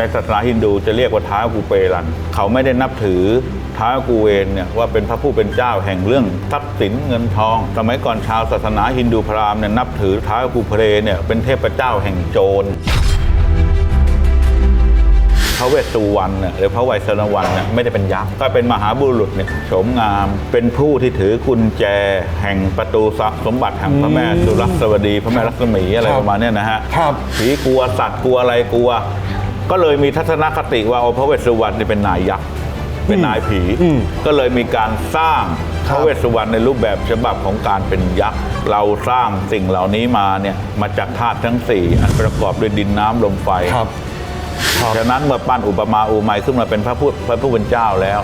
ในศาสนาฮินดูจะเรียกว่าท้าวกูเปรัน เขาไม่ได้นับถือท้าวกูเวนเนี่ยว่าเป็นพระผู้เป็นเจ้าแห่งเรื่องทรัพย์สินเงินทอง สมัยก่อนชาวศาสนาฮินดูพราหมณ์เนี่ยนับถือท้าวกูเพรเนี่ยเป็นเทพเจ้าแห่งโจรพระเวสสุวรรณเนี่ยหรือพระไวยสนวันเนี่ยไม่ได้เป็นยักษ์ก็เป็นมหาบุรุษเนี่ยโฉมงาม เป็นผู้ที่ถือกุญแจ แห่งประตูทรัพย์สมบัติแห่งพระแม่สุรัสวดี พระแม่ลักษมีอะไรครับประมาณเนี้ยนะฮะครับผีกลัวสัตว์กลัวอะไรกลัว ก็เลยมีทัศนคติว่าโอ้พระเวสสุวรรณนี่เป็นนายยักษ์เป็นนายผีอืมก็เลยมีการสร้างพครับระเวสสุวรรณในรูปแบบฉบับของการเป็นยักษ์เราสร้างสิ่งเหล่านี้มาเนี่ยมาจากธาตุทั้งสี่อันประกอบด้วยดินน้ำลมไฟ ครับ ครับ ฉะนั้นเมื่อปั้นอุปมาอุไมยขึ้นมาเป็นพระผู้พระผู้เป็นเจ้าแล้ว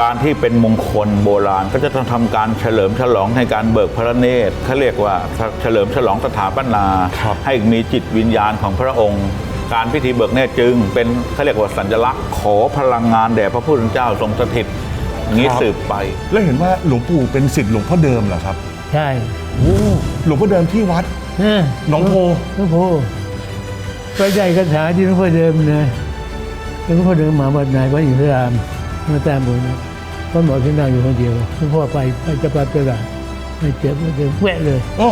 การที่เป็นมงคลโบราณก็จะต้องทำการเฉลิมฉลองในการเบิกพระเนตรเขาเรียกว่าเฉลิมฉลองสถาปนา ครับให้มีจิตวิญญาณของพระองค์ การพิธีเบิกเนตรจึง เป็นเขาเรียกว่าสัญลักษณ์ขอพลังงานแด่พระผู้เป็นเจ้าทรงสถิตอย่างนี้ครับ สืบไป แล้วเห็นว่าหลวงปู่เป็นศิษย์หลวงพ่อเดิมเหรอครับใช่โอ้หลวงพ่อเดิมที่วัดเออหนองโพหนองโพไปได้คาถาที่หลวงพ่อเดิมเลยหลวงพ่อเดิมมาวัดไหนวัดอินทรามมาตามบนนะพ่อหมอที่นั่งอยู่คนเดียวหลวงพ่อไปไปจะไปตลาดไม่เจอหลวงพ่อเดิมแวะเลยโอ้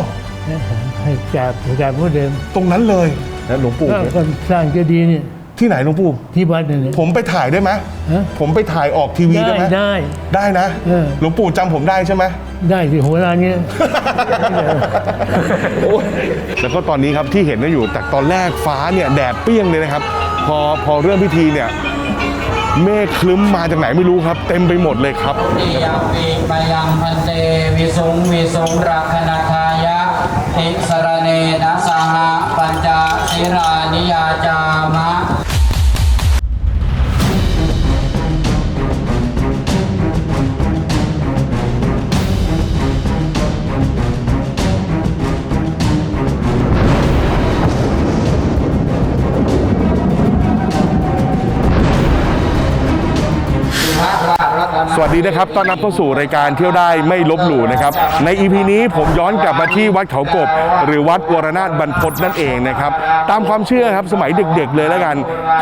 นะให้กราบกราบหลวงพ่อเดิมตรงนั้นเลย นะหลวงปู่ก็เนี่ยก็สร้างเจดีย์เนี่ยที่ไหนหลวงปู่ที่วัดนั่นแหละผมไปถ่ายได้ไหมฮะผมไปถ่ายออกทีวีได้ได้ไหมได้ได้นะเออ หลวงปู่จำผมได้ใช่ไหม ได้สิโหราเนี้ยแล้วก็ตอนนี้ครับที่เห็นกันอยู่จากตอนแรกฟ้าเนี่ยแดดเปรี้ยงเลยนะครับ พอพอเริ่มพิธีเนี่ย เมฆคลึ้มมาจากไหนไม่รู้ครับ เต็มไปหมดเลยครับ ติยาปีปยังพันเตวิสุงวิสุงรักขณทายะอิสรเนนะสหปัญจ ศิรานิยาจามะ วัสดีนะครับต้อนรับเข้าสู่รายการเที่ยวได้ไม่ลบหลู่นะครับ ใน EP นี้ผมย้อนกลับมาที่วัดเขากบ หรือวัดวรนาถบรรพตนั่นเองนะครับ ตามความเชื่อครับสมัยเด็กๆเลยแล้วกัน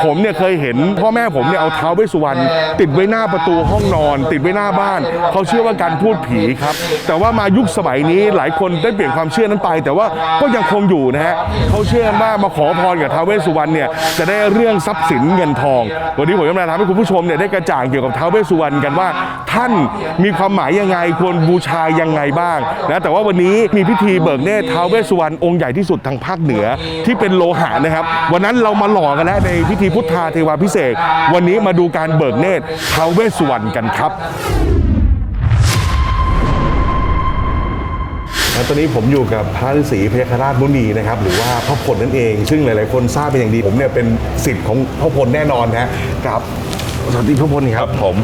ผมเนี่ยเคยเห็นพ่อแม่ผมเนี่ยเอาเท้าเวสุวรรณติดไว้หน้าประตูห้องนอน ติดไว้หน้าบ้าน เขาเชื่อว่าการพูดผีครับ แต่ว่ามายุคสมัยนี้หลายคนได้เปลี่ยนความเชื่อนั้นไป แต่ว่าก็ยังคงอยู่นะฮะเขาเชื่อกันว่ามาขอพรกับท้าเวสสุวรรณเนี่ยจะได้เรื่องทรัพย์สินเงินทอง วันนี้ผมจะมาทำให้คุณผู้ชมเนี่ยได้กระจ่างเกี่ยวกับท้าเวสสุวรรณกันว่าท่านมีความหมายยังไงควรบูชายังไงบ้างนะแต่ว่าวันนี้มีพิธีเบิกเนตรท้าวเวสสุวรรณองค์ใหญ่ที่สุดทางภาคเหนือที่เป็นโลหะนะครับ วันนั้นเรามาหล่อกันแล้วในพิธีพุทธาเทวาพิเศษกวันนี้มาดูการเบิกเนตรท้าวเวสสุวรรณกันครับและตอนนี้ผมอยู่กับพระฤาษีพยาคราชมุนีนะครับหรือว่าพระพลนั่นเอง ซึ่งหลาย ๆ คนทราบเป็นอย่างดีผมเนี่ยเป็นสิทธิ์ของพระพลแน่นอนนะฮะกับสวัสดีพระพลครับผม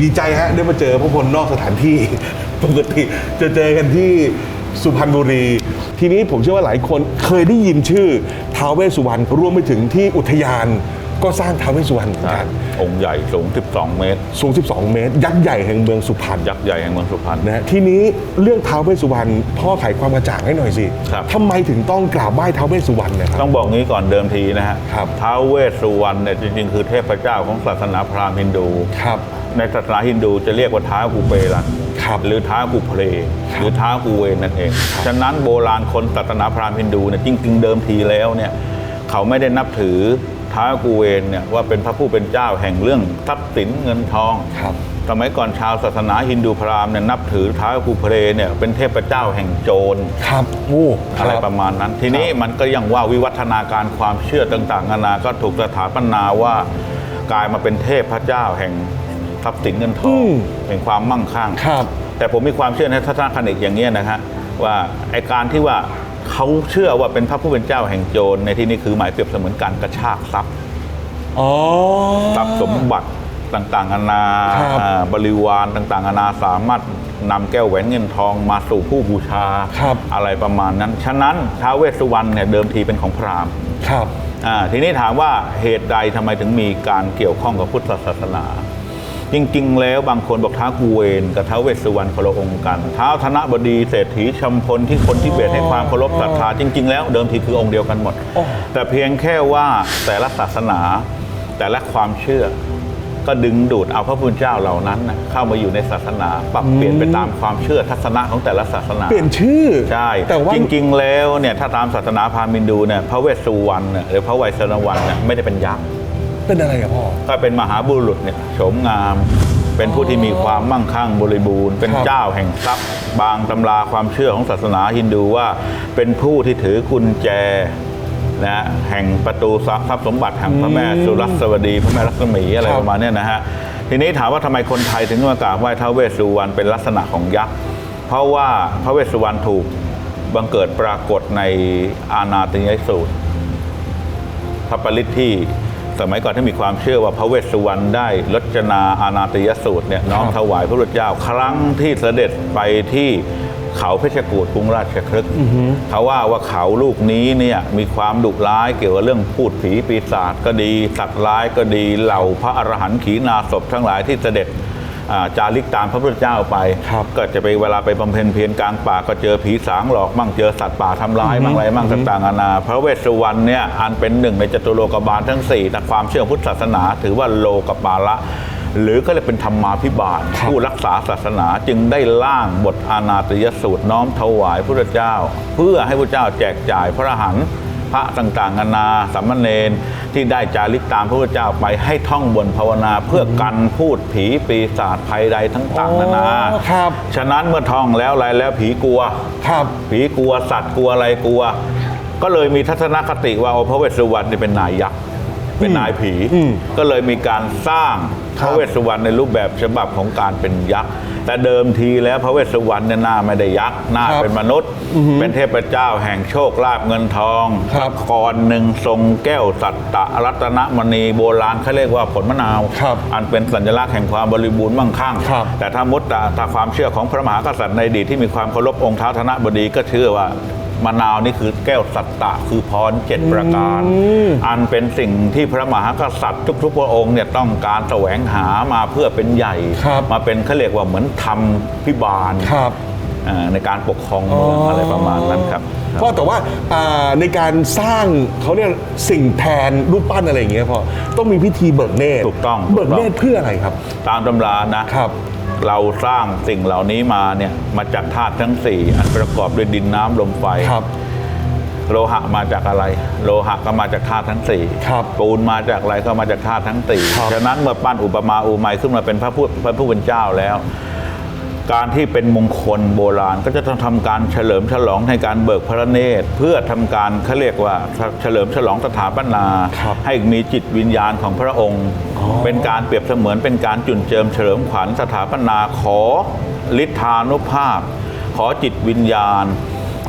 ดีใจฮะได้มาเจอผู้คนนอกสถานที่ปกติจะเจอกันที่สุพรรณบุรี ทีนี้ผมเชื่อว่าหลายคนเคยได้ยินชื่อท้าวเวสสุวรรณรวมไปถึงที่อุทยาน ก็สร้างท้าวเวสสุวรรณเหมือนกัน องค์ใหญ่สูง 12 เมตร สูง 12 เมตร ยักษ์ใหญ่แห่งเมืองสุพรรณยักษ์ใหญ่แห่งเมืองสุพรรณนะฮะทีนี้เรื่องท้าวเวสสุวรรณพ่อไขความกระจ่างให้หน่อยสิครับทำไมถึงต้องกราบไหว้ท้าวเวสสุวรรณนะครับ ต้องบอกงี้ก่อนเดิมทีนะฮะครับท้าวเวสสุวรรณเนี่ยจริงๆ คือเทพเจ้าของศาสนาพราหมณ์ฮินดูครับ ในศาสนาฮินดูจะเรียกว่าท้าวกูเปรันครับหรือท้าวกูเพลหรือท้าวกูเวนนั่นเอง ฉะนั้นโบราณคนศาสนาพราหมณ์ฮินดูเนี่ยจริง ๆ เดิมทีแล้วเนี่ยเขาไม่ได้นับถือ ท้าวกูเวนเนี่ยว่าเป็นพระผู้เป็นเจ้าแห่งเรื่องทรัพย์สินเงินทองครับ สมัยก่อนชาวศาสนาฮินดูพราหมณ์เนี่ยนับถือท้าวกูเพลเนี่ยเป็นเทพเจ้าแห่งโจร ครับโอ้อะไรประมาณนั้น ทีนี้มันก็ยังว่าวิวัฒนาการความเชื่อต่างๆนานาก็ถูกสถาปนาว่ากลายมาเป็นเทพเจ้าแห่งทรัพย์สินเงินทองแห่งความมั่งคั่ง ครับ แต่ผมมีความเชื่อในทัศนคติอย่างเงี้ยนะฮะว่าไอการที่ว่า เขาเชื่อว่าเป็นพระผู้เป็นเจ้าแห่งโจรในที่นี้คือหมายเปรียบเสมือนการกระชากทรัพย์อ๋อ ทรัพย์สมบัติต่างๆนานาครับอ่าบริวารต่างๆนานาสามารถนำแก้วแหวนเงินทองมาสู่ผู้บูชาครับ อะไรประมาณนั้น ฉะนั้นท้าวเวสสุวรรณเนี่ยเดิมทีเป็นของพราหมณ์ครับ อ่าทีนี้ถามว่าเหตุใดทำไมถึงมีการเกี่ยวข้องกับพุทธศาสนา จริง ๆ แล้วบางคนบอกท้าวกูเวนกับท้าวเวสสุวรรณคนละองค์กันท้าวธนบดีเศรษฐีชัมพลที่คนที่เบตให้ความเคารพศรัทธาจริง ๆ แล้วเดิมทีคือองค์เดียวกันหมด แต่เพียงแค่ว่าแต่ละศาสนา แต่ละความเชื่อ ก็ดึงดูดเอาพระพุทธเจ้าเหล่านั้นนะเข้ามาอยู่ในศาสนา ปรับเปลี่ยนไปตามความเชื่อทัศนะของแต่ละศาสนาเปลี่ยนชื่อใช่แต่ว่าจริง ๆ แล้วเนี่ยถ้าตามศาสนาพราหมณ์ฮินดูเนี่ยพระเวสสุวรรณเนี่ยหรือพระไวยสรวรรณเนี่ยไม่ได้เป็นยักษ์ เป็นอะไรอะพ่อ ก็เป็นมหาบุรุษเนี่ยโฉมงาม เป็นผู้ที่มีความมั่งคั่งบริบูรณ์ เป็นครับ เจ้าแห่งทรัพย์ บางตำราความเชื่อของศาสนาฮินดูว่า เป็นผู้ที่ถือกุญแจนะแห่งประตูทรัพย์สมบัติแห่งพระแม่สุรัสวดี พระแม่ลักษมีอะไรครับ ประมาณเนี้ยนะฮะทีนี้ถามว่าทำไมคนไทยถึงมากราบไหว้ท้าวเวสสุวรรณเป็นลักษณะของยักษ์เพราะว่าพระเวสสุวรรณถูกบังเกิดปรากฏในอาณาติยสูตรพระปริตที่ สมัยก่อนที่มีความเชื่อว่าพระเวสสุวรรณได้รจนาอานาติยสูตรเนี่ยน้อมถวายพระพุทธเจ้าครั้งที่เสด็จไปที่เขาเพชรกูฏกรุงราชคฤห์เขาว่าว่าเขาลูกนี้เนี่ยมีความดุร้ายเกี่ยวกับเรื่องพูดผีปีศาจก็ดี สัตว์ร้ายก็ดีเหล่าพระอรหันต์ขีณาศพทั้งหลายที่เสด็จอ่า จาริกตามพระพุทธเจ้าไปครับก็จะไปเวลาไปบำเพ็ญเพียรกลางป่าก็เจอผีสางหลอกมั่งเจอสัตว์ป่าทำร้ายมั่งอะไรมั่งต่างๆนานาพระเวสสุวรรณเนี่ยอันเป็นหนึ่งในจตุโลกบาลทั้ง4แต่ความเชื่อพุทธศาสนา ถือว่าโลกบาละหรือก็เลยเป็นธรรมาภิบาล ผู้รักษาศาสนาจึงได้ล่างบทอานาติยสูตรน้อมถวายพระเจ้า เพื่อให้พระเจ้าแจกจ่ายพระหันต์ พระต่างๆนานาสามเณรที่ได้จาริกตามพระพุทธเจ้าไปให้ท่องบนภาวนา เพื่อกันพูดผีปีศาจภัยใดทั้งต่างๆนานาอ๋อครับ ฉะนั้นเมื่อท่องแล้วอะไรแล้วผีกลัว ครับ ผีกลัวสัตว์กลัวอะไรกลัว ก็เลยมีทัศนคติว่าโอพระเวสสุวรรณนี่เป็นนายยักษ์ เป็นนายผีอืมก็เลยมีการสร้างพระเวสสุวรรณในรูปแบบฉบับของการเป็นยักษ์ แต่เดิมทีแล้วพระเวสสุวรรณเนี่ยหน้าไม่ได้ยักษ์หน้าครับเป็นมนุษย์ เป็นเทพเจ้าแห่งโชคลาภเงินทองครับกรหนึ่งทรงแก้วสัตตะรัตนมณีโบราณเขาเรียกว่าผลมะนาวครับอันเป็นสัญลักษณ์แห่งความบริบูรณ์มั่งคั่งครับแต่ถ้ามุดตาถ้าความเชื่อของพระมหากษัตริย์ในอดีตที่มีความเคารพองค์ท้าวธนบดีก็เชื่อว่า มะนาวนี่คือแก้วสัตตะคือพรเจ็ดประการ อันเป็นสิ่งที่พระมหากษัตริย์ทุกๆพระองค์เนี่ยต้องการแสวงหามาเพื่อเป็นใหญ่ครับมาเป็นเขาเรียกว่าเหมือนธรรมพิบาลครับอ่าในการปกครองเมืองอะไรประมาณนั้นครับ พ่อแต่ว่าอ่าในการสร้างเขาเนี่ยสิ่งแทนรูปปั้นอะไรอย่างเงี้ยพ่อต้องมีพิธีเบิกเนตรถูกต้องเบิกเนตรเพื่ออะไรครับ ตามตำรานะ ครับเราสร้างสิ่งเหล่านี้มาเนี่ยมาจากธาตุทั้งสี่อันประกอบด้วยดินน้ำลมไฟ ครับ โลหะมาจากอะไร โลหะก็มาจากธาตุทั้งสี่ครับปูนมาจากอะไรก็มาจากธาตุทั้งสี่ครับ ฉะนั้นเมื่อปั้นอุปมาอุไมยขึ้นมาเป็นพระผู้พระผู้เป็นเจ้าแล้ว การที่เป็นมงคลโบราณก็จะต้องทำการเฉลิมฉลองในการเบิกพระเนตร เพื่อทำการเขาเรียกว่าเฉลิมฉลองสถาปนาครับให้มีจิตวิญญาณของพระองค์ เป็นการเปรียบเสมือนเป็นการจุนเจิมเฉลิมขวัญสถาปนาขอฤทธานุภาพ ขอจิตวิญญาณ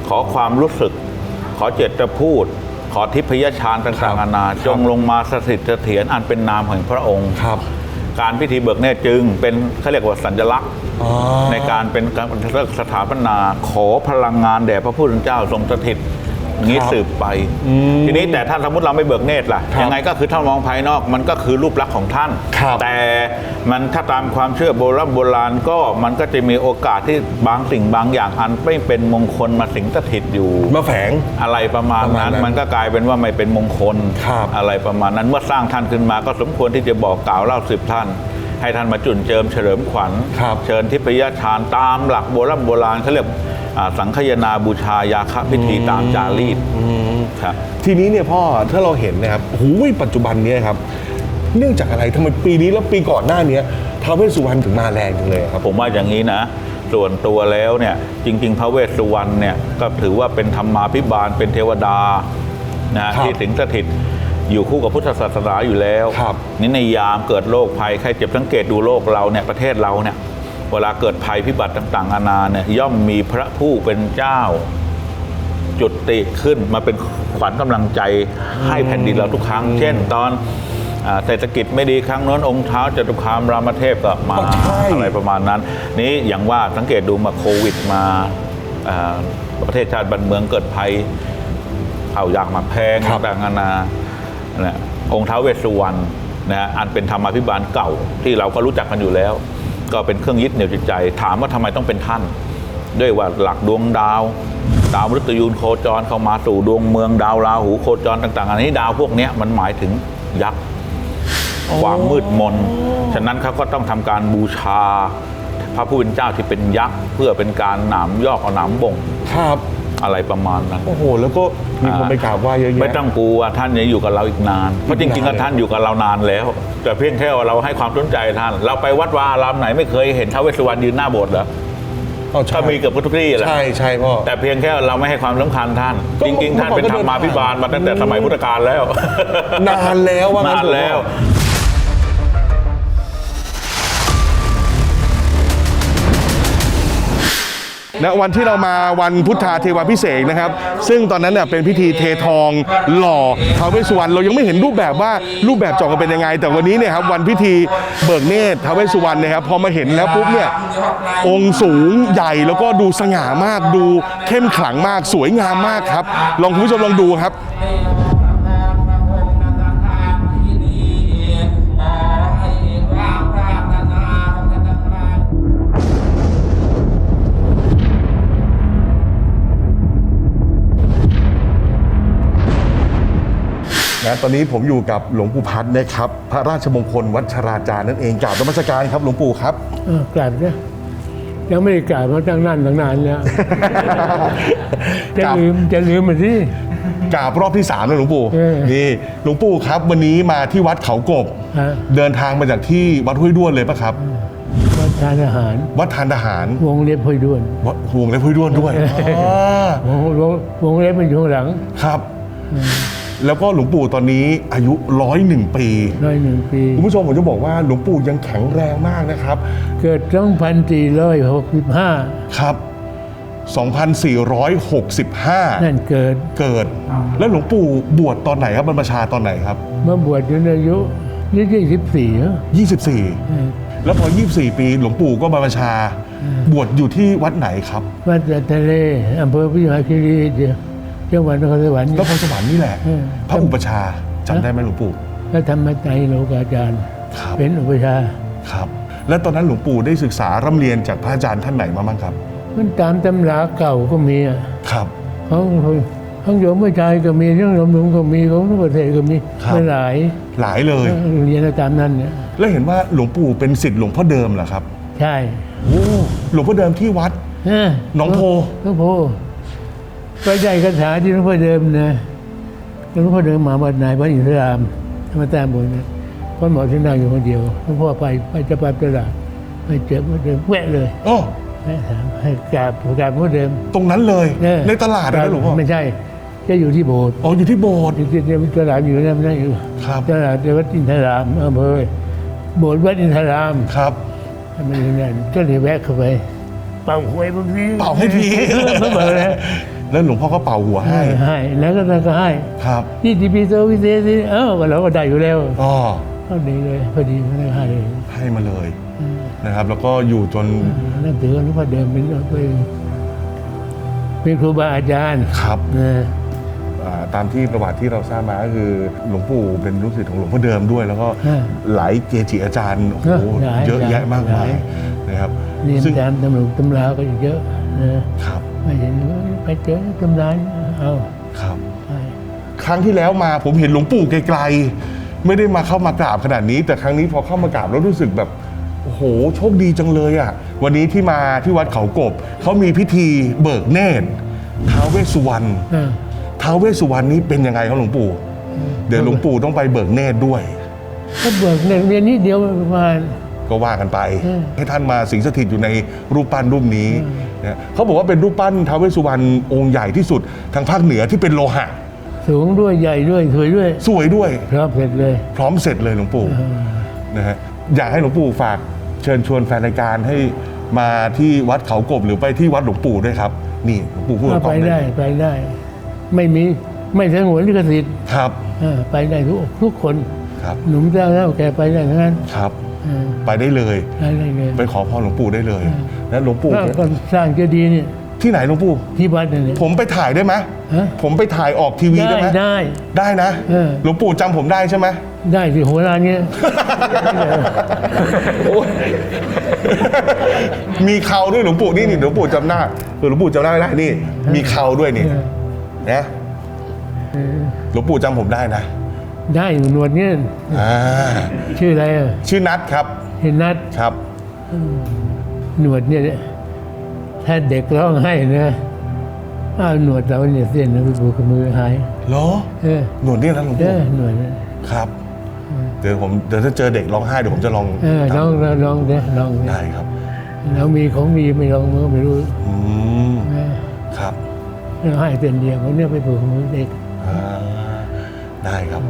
ขอความรู้สึก ขอเจตพูด ขอทิพยฌานต่างๆนานาจงลงมาสถิตเสถียรอันเป็นนามแห่งพระองค์ครับ การพิธีเบิกเนตรจึง เป็นเขาเรียกว่าสัญลักษณ์อ๋อในการเป็นการสถาปนาขอพลังงานแด่พระผู้เป็นเจ้าทรงสถิต อย่างนี้ครับสืบไปทีนี้แต่ถ้าสมมติเราไม่เบิกเนตรล่ะครับยังไงก็คือถ้ามองภายนอกมันก็คือรูปลักษณ์ของท่าน ครับแต่มันถ้าตามความเชื่อโบราณโบราณก็มันก็จะมีโอกาสที่บางสิ่งบางอย่างอันไม่เป็นมงคลมาสิงสถิตอยู่มาแฝงอะไรประมาณประมาณนั้นนั้นมันก็กลายเป็นว่าไม่เป็นมงคลครับ อะไรประมาณนั้นเมื่อสร้างท่านขึ้นมาก็สมควรที่จะบอกกล่าวเล่าสืบท่าน ให้ท่านมาจุนเจิมเฉลิมขวัญครับเชิญทิพยทานตามหลักโบราณโบราณเขาเรียกอ่าสังคยนาบูชายาคะพิธีตามจารีตครับทีนี้เนี่ยพ่อถ้าเราเห็นนะครับหูยปัจจุบันเนี้ครับเนื่องจากอะไรทำไมปีนี้แล้วปีก่อนหน้าเนี้ยท้าวเวสสุวรรณถึงมาแรงจังเลยครับผมว่าอย่างนี้นะส่วนตัวแล้วเนี่ยจริงๆพระเวสสุวรรณเนี่ยก็ถือว่าเป็นธรรมาภิบาลเป็นเทวดานะครับที่สิงสถิต อยู่คู่กับพุทธศาสนาอยู่แล้วครับนี่ในยามเกิดโรคภัยใครเจ็บสังเกตดูโลกเราเนี่ยประเทศเราเนี่ยเวลาเกิดภัยพิบัติต่างๆนานาเนี่ยย่อมมีพระผู้เป็นเจ้า จุติขึ้นมาเป็นขวัญกำลังใจให้แผ่นดินเราทุกครั้ง เช่นตอนอ่าเศรษฐกิจไม่ดีครั้งโน้นองค์เท้าจตุคามรามเทพก็มาอ๋อใช่อะไรประมาณนั้น นี้อย่างว่าสังเกตดูมาโควิดมาอ่าประเทศชาติบ้านเมืองเกิดภัยข้าวยากหมากแพงครับต่างๆนานาเนี่ยองค์ท้าเวสสุวรรณนะฮะอันเป็นธรรมาภิบาลเก่าที่เราก็รู้จักกันอยู่แล้ว ก็เป็นเครื่องยึดเหนี่ยวจิตใจ ถามว่าทำไมต้องเป็นท่าน ด้วยว่าหลักดวงดาวดาวมฤตยูนโคจรเข้ามาสู่ดวงเมืองดาวราหูโคจรต่าง ๆ อันนี้ดาวพวกนี้มันหมายถึงยักษ์ความมืดมน ฉะนั้นเขาก็ต้องทำการบูชา พระผู้เป็นเจ้าที่เป็นยักษ์เพื่อเป็นการหนามยอกเอาหนามบ่ง ครับ อะไรประมาณนั้น โอ้โห แล้วก็มีคนไปกราบไหว้เยอะแยะ ไม่ต้องกลัวท่านจะอยู่กับเราอีกนาน เพราะจริงๆก็ท่านอยู่กับเรานานแล้ว แต่เพียงแค่ว่าเราให้ความสนใจท่าน เราไปวัดวาอารามไหนไม่เคยเห็นท้าวเวสสุวรรณยืนหน้าโบสถ์เหรอเอาใช่ก็มีเกือบทุกที่แหละใช่ใช่พ่อแต่เพียงแค่เราไม่ให้ความสำคัญท่านก็จริง ๆ ท่านเป็นธรรมาภิบาลมาตั้งแต่สมัยพุทธกาลแล้ว นานแล้วว่างั้นานเถอะแล้ว ณวันที่เรามาวันพุทธาเทวาพิเศษนะครับ ซึ่งตอนนั้นเนี่ยเป็นพิธีเททองหล่อท้าวเวสสุวรรณเรายังไม่เห็นรูปแบบว่ารูปแบบจอกกันเป็นยังไง แต่วันนี้เนี่ยครับวันพิธีเบิกเนตรท้าวเวสสุวรรณนะครับพอมาเห็นแล้วปุ๊บเนี่ยองค์สูงใหญ่แล้วก็ดูสง่ามากดูเข้มขลังมากสวยงามมากครับ ลองคุณผู้ชมลองดูครับ นะตอนนี้ผมอยู่กับหลวงปู่พัดนะครับ พระราชมงคลวัชราจารย์นั่นเองกราบนมัสการครับหลวงปู่ครับเออกราบนะยังไม่ได้กราบมาตั้งนั่นตั้งนานแล้วจะกราบลืมจะลืมมันสิกราบรอบที่สามแล้วหลวงปู่เออนี่หลวงปู่ครับ วันนี้มาที่วัดเขากบฮะเดินทางมาจากที่วัดห้วยด้วนเลยปะครับวัดทานอาหาร วัดทานทหาร วงเล็บห้อยด้วนวัดห่วงและห้วยด้วนด้วยอ๋อวงวงวงเล็บมันอยู่ข้างหลังครับ แล้วก็หลวงปู่ตอนนี้อายุร้อยหนึ่งปีร้อยหนึ่งปีคุณผู้ชมผมจะบอกว่าหลวงปู่ยังแข็งแรงมากนะครับ เกิดสองพันสี่ร้อยหกสิบห้าครับ 2465 นั่นเกิดเกิด แล้วหลวงปู่บวชตอนไหนครับบรรพชาตอนไหนครับมาบวชจนอายุยี่สิบสี่เนอะ24แล้วพอ 24 ปี หลวงปู่ก็บรรพชา บวชอยู่ที่วัดไหนครับ วัดทะเลอำเภอพิมายคีรี เดียวจังหวัดนครสวรรค์นครสวรรค์นี่แหละเออพระอุปชฌาย์จำได้ไหมหลวงปู่พระธรรมไตรโลกาจารย์ครับเป็นอุปชฌาย์ครับ แล้วตอนนั้นหลวงปู่ได้ศึกษาร่ำเรียนจากพระอาจารย์ท่านไหนมาบ้างครับ มันตามตำราเก่าก็มีอะครับของของโยมผู้ชายก็มีของโยมหนุ่มก็มีของทุกประเทศก็มีครับมันหลายหลายเลยเรียนตามนั้นเนี่ยแล้วเห็นว่าหลวงปู่เป็นศิษย์หลวงพ่อเดิมเหรอครับ ใช่โอ้หลวงพ่อเดิมที่วัดเออหนองโพหน้องโพ ไปใหญ่คาถาที่หลวงพ่อเดิมนะหลวงพ่อเดิมมาวัดไหนวัดอินทรามธรรมตามบุญนะพ่อหมอที่นั่งอยู่คนเดียวหลวงพ่อไปไปจะไปตลาดไปเจอพ่อเดิมแวะเลยอ๋อแวะถามให้กราบกราบพ่อเดิม ตรงนั้นเลยเออในตลาดนะหลวงพ่อไม่ใช่จะอยู่ที่โบสถ์อ๋ออยู่ที่โบสถ์อยู่ที่ตลาดอยู่นั่นนั่นอยู่ครับตลาดวัดอินทรามอำเภอโบสถ์วัดอินทรามครับไม่ใช่นั่นก็เลยแวะเข้าไปเป่าหวยบางทีเป่าให้ทีเขาบอกเลย แล้วหลวงพ่อก็เป่าหัวให้ ให้ให้แล้วก็แล้วก็ให้ครับที่ทีพีโซวิเศษสิเออเราก็ได้อยู่แล้วอ๋อก็ดีเลยพอดีก็ได้ให้เลยให้มาเลยนะครับ แล้วก็อยู่จนนั่นถือว่าหลวงพ่อเดิมเป็นเป็นเป็นครูบาอาจารย์ครับนะอ่าตามที่ประวัติที่เราทราบมาก็คือหลวงปู่เป็นลูกศิษย์ของหลวงพ่อเดิมด้วย แล้วก็หลายเกจิอาจารย์โอ้โหเยอะแยะมากมายนะครับ เรียนซึ่งตามตำราตำราก็เยอะนะครับไม่เห็นว่าไปเจอตำราเอาครับไปครั้งที่แล้วมาผมเห็นหลวงปู่ไกลๆไม่ได้มาเข้ามากราบขนาดนี้ แต่ครั้งนี้พอเข้ามากราบแล้วรู้สึกแบบโอ้โหโชคดีจังเลยอะ วันนี้ที่มาที่วัดเขากบเขามีพิธีเบิกเนตรท้าวเวสสุวรรณอ่าท้าวเวสสุวรรณนี้เป็นยังไงครับหลวงปู่ เดี๋ยวหลวงปู่ต้องไปเบิกเนตรด้วย ก็เบิกเนี่ยเรียนนิดเดียวประมาณ ก็ว่ากันไปอืมให้ท่านมาสิงสถิตอยู่ในรูปปั้นรูปนี้นะเขาบอกว่าเป็นรูปปั้นท้าวเวสสุวรรณองค์ใหญ่ที่สุดทางภาคเหนือที่เป็นโลหะ สูงด้วยใหญ่ด้วยสวยด้วยสวยด้วยพร้อมเสร็จเลย พร้อมเสร็จเลยหลวงปู่นะฮะอยากให้หลวงปู่ฝากเชิญชวนแฟนรายการให้มาที่วัดเขากบหรือไปที่วัดหลวงปู่ด้วยครับ นี่หลวงปู่พูดกับกล้ไปองได้ไปได้ ไม่มีไม่สงวนลิขสิทธิ์ครับอ่าไปได้ทุกทุกคน ครับหนุ่มเจ้าแล้วแกไปได้ทั้งนั้นครับอ่าไปได้เลย ได้ได้เลย ไปขอพรหลวงปู่ได้เลยและหลวงปู่สร้างก็สร้างเจดีย์เนี่ยที่ไหนหลวงปู่ ที่วัดนั่นแหละผมไปถ่ายได้ไหมฮะผมไปถ่ายออกทีวีได้ได้ไหมได้ ได้นะเออ หลวงปู่จำผมได้ใช่ไหม ได้สิโหราเนี้ยโอ้ยมีเขาด้วยหลวงปู่นี่นี่หลวงปู่จำหน้าเออหลวงปู่จำได้ไหมได้นี่ มีเขาด้วยนี่นะหลวงปู่จำผมได้นะ ได้อยู่หนวดเนี้ยอ่าชื่ออะไรอะชื่อนัทครับเห็นนัดครับ หนวดเนี่ยถ้าเด็กร้องไห้นะอ้าวหนวดเราเนี่ยเส้นนะไปผูกกับมือหายเหรอเออหนวดนี่นะหลวงเอปู่อหนวดเนี่ยครับ เดี๋ยวผมเดี๋ยวถ้าเจอเด็กร้องไห้เดี๋ยวผมจะลองเออลองลองลองเด้ลองเด้ได้ครับเรามีของดีไม่ลองมันก็ไม่รู้อืมเออครับเราให้เส้นเดียวเขาเนี่ยไปผูกกับมือเด็ก อ่าได้ครับ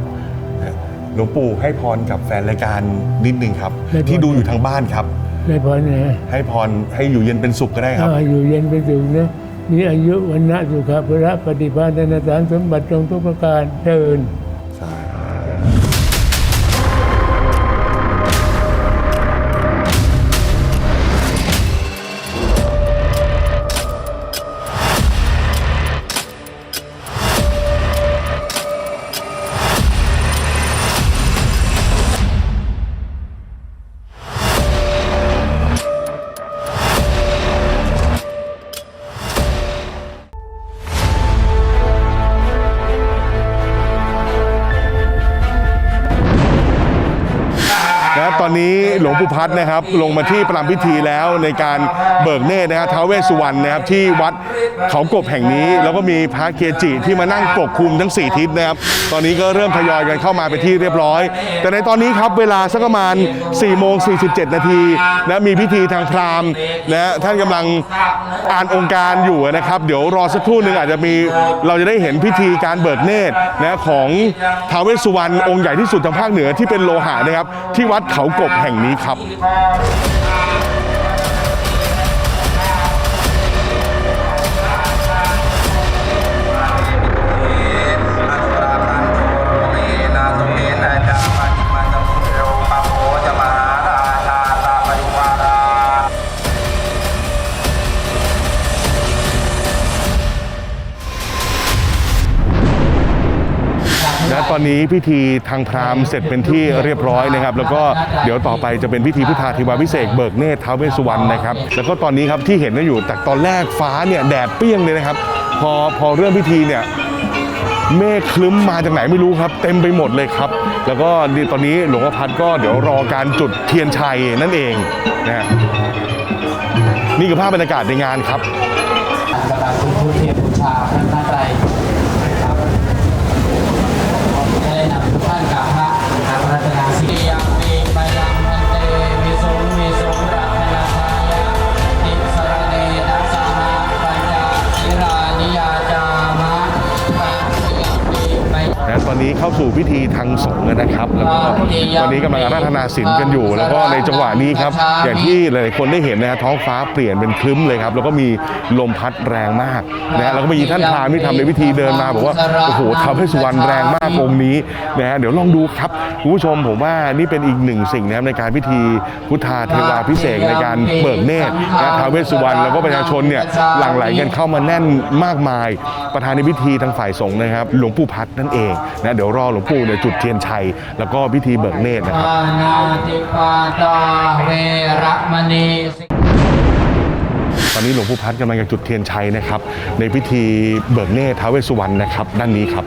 หลวงปู่ให้พรกับแฟนรายการนิดนึงครับที่ดูอยู่ทางบ้านครับ ได้พอเนี่ยให้พรให้อยู่เย็นเป็นสุขก็ได้ครับ อ่าอยู่เย็นเป็นสุขนะมีอายุวันนะสุขภระปฏิภาณนาสารสมบัติจงทุกประการเชิญ พัฒน์นะครับลงมาที่ประรำพิธีแล้วในการเบิกเนตรนะครับท้าวเวสสุวรรณนะครับที่วัดเขากบแห่งนี้ แล้วก็มีพระเกจิที่มานั่งปกคลุมทั้ง 4 ทิศนะครับ ตอนนี้ก็เริ่มทยอยกันเข้ามาเป็นที่เรียบร้อย แต่ในตอนนี้ครับเวลาสักประมาณ4โมง47 นาทีนะมีพิธีทางพราหมณ์นะท่านกำลังอ่านองค์การอยู่นะครับ เดี๋ยวรอสักครู่หนึ่งอาจจะมีเราจะได้เห็นพิธีการเบิกเนตรนะของท้าวเวสสุวรรณองค์ใหญ่ที่สุดทางภาคเหนือที่เป็นโลหะนะครับ ที่วัดเขากบแห่งนี้ครับครับ อนนี้พิธีทางพราหมณ์เสร็จเป็นที่เรียบร้อยนะครับ แล้วก็เดี๋ยวต่อไปจะเป็นพิธีพุทธาธิวาพิเศษกเบิกเนตรท้าวเวสสุวรรณนะครับ แล้วก็ตอนนี้ครับที่เห็นกันอยู่แต่ตอนแรกฟ้าเนี่ยแดดเปรี้ยงเลยนะครับ พอพอเริ่มพิธีเนี่ยเมฆคลึ้มมาจากไหนไม่รู้ครับ เต็มไปหมดเลยครับ แล้วก็นี่ตอนนี้หลวงพ่อพัดก็เดี๋ยวรอการจุดเทียนชัยนั่นเองนะฮะนี่คือภาพบรรยากาศในงานครับ นะตอนนี้เข้าสู่พิธีทางสงฆ์นะครับ แล้วก็ตอนนี้กำลังอาราธนาศีลกันอยู่ แล้วก็ในจังหวะนี้ครับ อย่างที่หลายๆคนได้เห็นนะฮะท้องฟ้าเปลี่ยนเป็นคลึ้มเลยครับ แล้วก็มีลมพัดแรงมากนะฮะแล้วก็มีท่านพราหมณ์ที่ทำในพิธีเดินมาบอกว่าโอ้โหทำให้สุวรรณแรงมากองค์นี้นะฮะเดี๋ยวลองดูครับคุณผู้ชมผมว่านี่เป็นอีกหนึ่งสิ่งนะครับในการพิธีพุทธาเทวาพิเศษกในการเบิกเนตรนะท้าวเวสสุวรรณแล้วก็ประชาชนเนี่ยหลั่งไหลกันเข้ามาแน่นมากมาย ประธานในพิธีทางฝ่ายสงฆ์นะครับ หลวงปู่พัดนั่นเองนะเดี๋ยวรอหลวงปู่เนี่ยจุดเทียนชัย แล้วก็พิธีเบิกเนตรนะครับนาติปาตาเวรมณีตอนนี้หลวงปู่พัดกำลังจะจุดเทียนชัยนะครับ ในพิธีเบิกเนตรท้าวเวสสุวรรณนะครับ ด้านนี้ครับ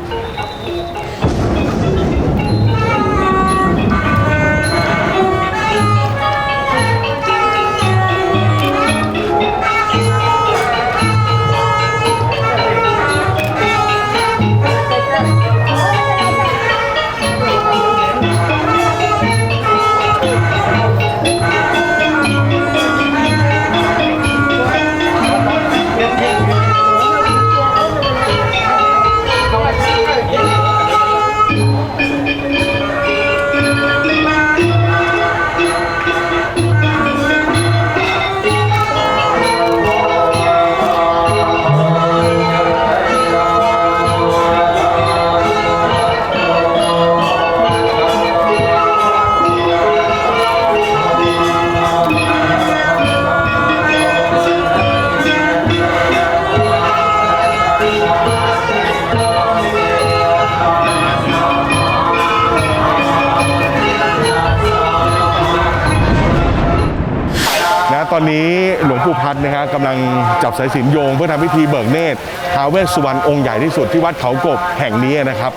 ตอนนี้หลวงปู่พัดนะฮะกำลังจับสายสิญจนโยง เพื่อทำพิธีเบิกเนตรท้าวเวสสุวรรณองค์ใหญ่ที่สุดที่วัดเขากบแห่งนี้นะครับ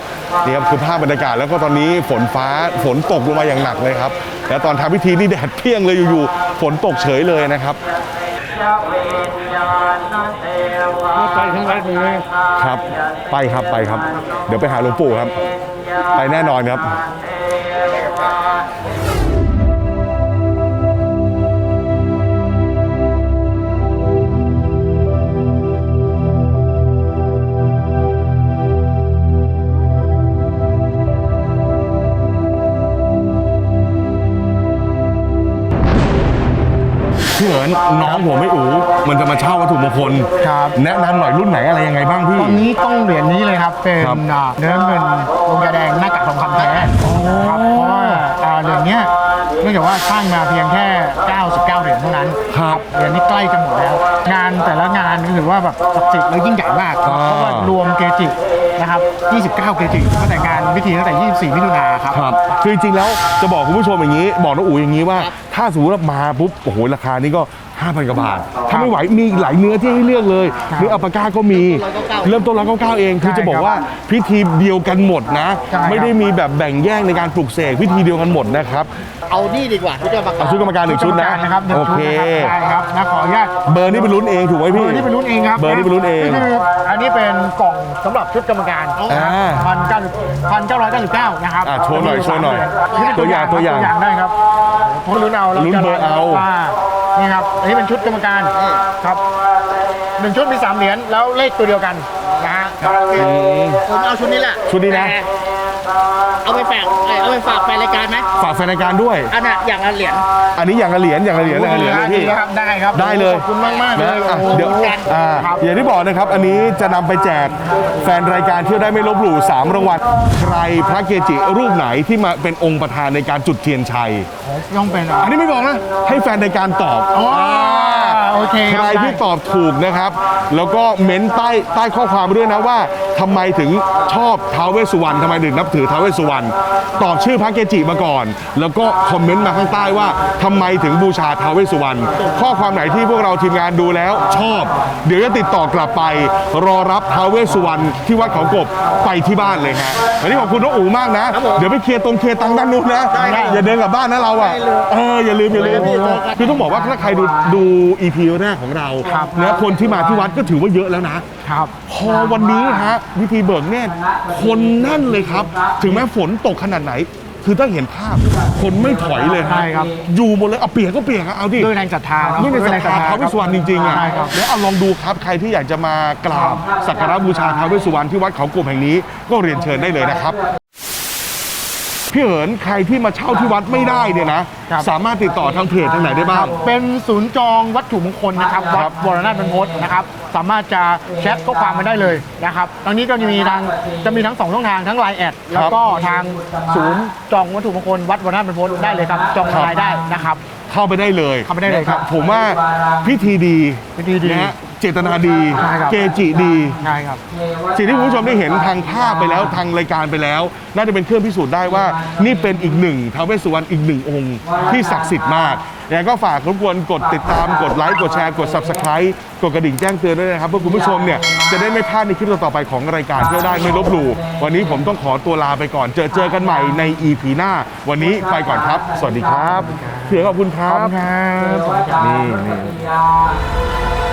นี่ครับคือภาพบรรยากาศแล้วก็ตอนนี้ฝนฟ้าฝนตกลงมาอย่างหนักเลยครับแล้วตอนทำพิธีนี่แดดเปรี้ยงเลยอยู่ๆฝนตกเฉยเลยนะครับไปทั้งวัดเลยครับไปครับไปครับ เดี๋ยวไปหาหลวงปู่ครับ ไปแน่นอนครับ อิญน้องผมไม่อู๋มันจะมาเช่าวัตถุมงคลครับ แนะนำหน่อยรุ่นไหนอะไรยังไงบ้างพี่ ตอนนี้ต้องเหรียญนี้เลยครับ เป็นครับ อ่าเนื้อเงินลงยาแดงหน้ากากทองคำแท้ครับเพราะว่าอ่าเหรียญเนี้ยเนื่องจากว่าสร้างมาเพียงแค่ 99 เหรียญเท่านั้นครับ เหรียญนี้ใกล้จะหมดแล้ว งานแต่ละงานก็ถือว่าแบบศักดิ์สิทธิ์และยิ่งใหญ่มากอ่าเพราะว่ารวมเกจิ นะครับ 29เกจิตั้งแต่งานพิธีตั้งแต่ 24 มิถุนาครับ ครับคือจริงๆแล้วจะบอกคุณผู้ชมอย่างนี้ บอกน้องอู๋อย่างนี้ว่า ถ้าสมมติว่ามาปุ๊บโอ้โหราคานี้ก็ 5,000กว่าบาท ถ้าไม่ไหวมีอีกหลายเนื้อที่ให้เลือกเลยเนื้ออัปปาก้าก็มี เริ่มต้นร้อยเก้าเก้าเอง คือจะบอกว่าพิธีเดียวกันหมดนะใช่ครับไม่ได้มีแบบแบ่งแยกในการปลุกเสกพิธีเดียวกันหมดนะครับเอานี่ดีกว่าชุดกรรมการเอาชุดกรรมการหนึ่งชุดนะนะครับหนึ่งโอชุดเคนะครับใช่ครับนะขออนุญาตเบอร์นี้เป็นลุ้นเองถูกไหมเบพี่อร์นี้เป็นรุ่นเองครับเบอร์นี้เป็นรุ่นเองคืออันนี้เป็นกล่องสำหรับชุดกรรมการอ่าพันเก้าพันเก้าร้อยเก้าสิบเก้านะครับอะโชว์หน่อยโชว์หน่อยนี่เป็นตัวอย่างตัวอย่างตัวอย่างได้ครับผมลุ้นเอาเราลุ้นจะเบอร์เอาว่า นี่ครับอันนี้เป็นชุดกรรมการครับหนึ่งชุดมีสามเหรียญแล้วเลขตัวเดียวกันนะฮะผมเอาชุดนี้แหละชุดนี้นะแต่ เอาไปฝากเอ้ยเอาไปฝากแฟนรายการไหมฝากแฟนรายการด้วย อันน่ะอย่างละเหรียญอันนี้อย่างละเหรียญอย่างละเหรียญอย่างละเหรียญเลยพี่ดีครับได้ครับได้เลยขอบคุณมากมากๆเลยนะอะโอ้โหเดี๋ยวอ่าครับ อย่างที่บอกนะครับ อันนี้จะนำไปแจกแฟนรายการเที่ยวได้ไม่ลบหลู่3รางวัลใครพระเกจิรูปไหนที่มาเป็นองค์ประธานในการจุดเทียนชัย ต้องเป็นอันนี้ไม่บอกนะ ให้แฟนรายการตอบอ๋อโอเคใครที่ตอบถูกนะครับ แล้วก็เม้นใต้ใต้ข้อความไปด้วยนะว่าทำไมถึงชอบท้าวเวสสุวรรณทำไมถึงนับถือท้าวเวสสุวรรณตอบชื่อพระเกจิมาก่อน แล้วก็คอมเมนต์มาข้างใต้ว่าทำไมถึงบูชาท้าวเวสสุวรรณข้อความไหนที่พวกเราทีมงานดูแล้วชอบ เดี๋ยวจะติดต่อกลับไป รอรับท้าวเวสสุวรรณที่วัดเขากบไปที่บ้านเลยฮะวันนี้ขอบคุณน้องอู๋มากนะ เดี๋ยวไปเคลียร์ตรงเคลียร์ตังค์ด้านนู้นนะอย่าเดินกลับบ้านนะเราอะเอออย่าลืมอย่าลืมคือต้องบอกว่าถ้าใครดูดู EP แรกของเรานะคนที่มาที่วัดก็ถือว่าเยอะแล้วนะ ครับพอวันนี้ฮะวิธีเบิกเนตรคนแน่นเลยครับ ถึงแม้ฝนตกขนาดไหน คือถ้าเห็นภาพ คนไม่ถอยเลยฮะใช่ครับ อยู่หมดเลยเอาเปียกก็เปียกอะเอาดิด้วยแรงศรัทธาเนอะด้วยในศรัทด้วยแรงศรัทธาธาท้าวเวสสุวรรณจริงๆอะใช่ครับ แล้วเอาลองดูครับใครที่อยากจะมากราบสักการะบูชาท้าวเวสสุวรรณที่วัดเขากบแห่งนี้ก็เรียนเชิญได้เลยนะครับ พี่เหินใครที่มาเช่าที่วัดไม่ได้เนี่ยนะ ครับ สามารถติดต่อทางเพจทางไหนได้บ้าง เป็นศูนย์จองวัตถุมงคลนะครับครัวับดวรนาถบรรพตนะครับ สามารถจะแชทข้อความมาได้เลยนะครับตอนนี้ก็จะมีทางจะมีทั้งสองช่องทางทั้งไลน์แอดแล้วก็ทางศูนย์จองวัตถุมงคลวัดวรนาถบรรพตได้เลยครับจองออนไลน์ได้นะครับ เข้าไปได้เลยเข้าไปได้เลยครับนะผมว่าพิธีดีพิธีดีนะฮะเจตนาดี ใช่ครับ เกจิดี ใช่ครับ สิ่งที่คุณผู้ชมได้เห็นทางภาพไปแล้วทางรายการไปแล้ว น่าจะเป็นเครื่องพิสูจน์ได้ว่า นี่เป็นอีกหนึ่งท้าวเวสสุวรรณอีกหนึ่งองค์ ที่ศักดิ์สิทธิ์มากยังไงก็ฝากรบกวนกดติดตามกดไลค์กดแชร์กด subscribe กดกระดิ่งแจ้งเตือนด้วยนะครับเพื่อคุณผู้ชมเนี่ยจะได้ไม่พลาดในคลิปต่อๆไปของรายการเที่ยวได้ไม่ลบหลู่วันนี้ผมต้องขอตัวลาไปก่อน เจอเจอกันใหม่ใน EP หน้า วันนี้ไปก่อนครับ สวัสดีครับ เพียงขอบคุณครัขอบบคุณครับ นี่นี่